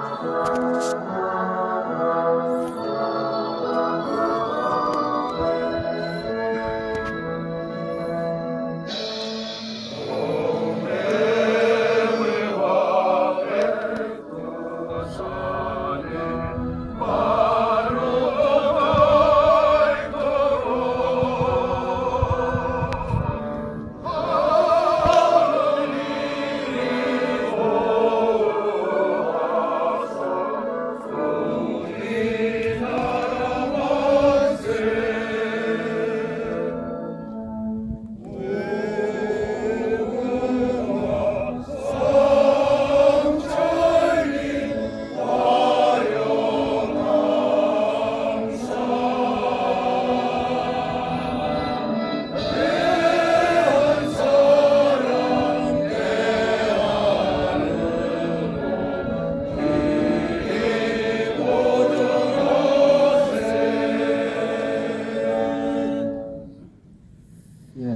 Música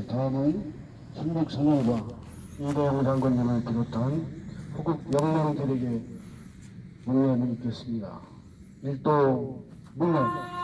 다음은 충북 선영과 이대영 장관님을 비롯한 호국 영령들에게 문례를 읽겠습니다. 일도 문례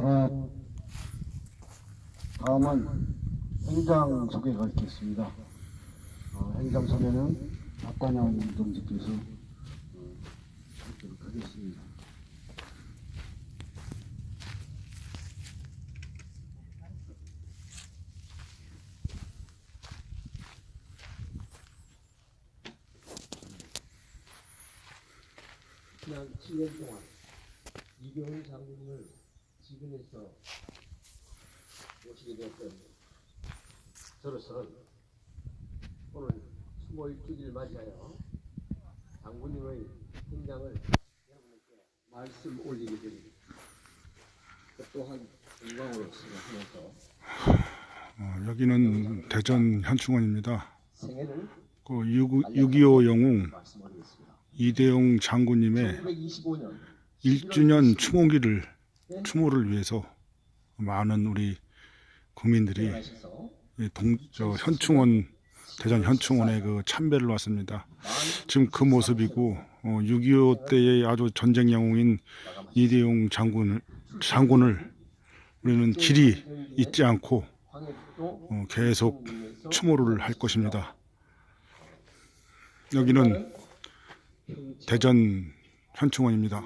바로 다음은 행장 소개가 있겠습니다. 어, 행장 소개는 박관영 동지께서 어, 하도록 하겠습니다. 지난 7년 동안 이경훈 장군을 지근에서 모시게 되었던 저로서는 오늘 추모 일주기를 맞이하여 장군님의 행장을 여러분께 말씀 올리게 됩니다. 그 또한 영광으로 생각하면서 어, 여기는 대전 현충원입니다. 생애를 그 6.25 영웅 말씀드리겠습니다. 이대용 장군님의 1925년 1주년 추모기를 추모를 위해서 많은 우리 국민들이 이 동, 저 현충원 대전 현충원에 그 참배를 왔습니다. 지금 그 모습이고 어, 6.25 때의 아주 전쟁 영웅인 이대용 장군을 장군을 우리는 질이 잊지 않고 어, 계속 추모를 할 것입니다. 여기는 대전 현충원입니다.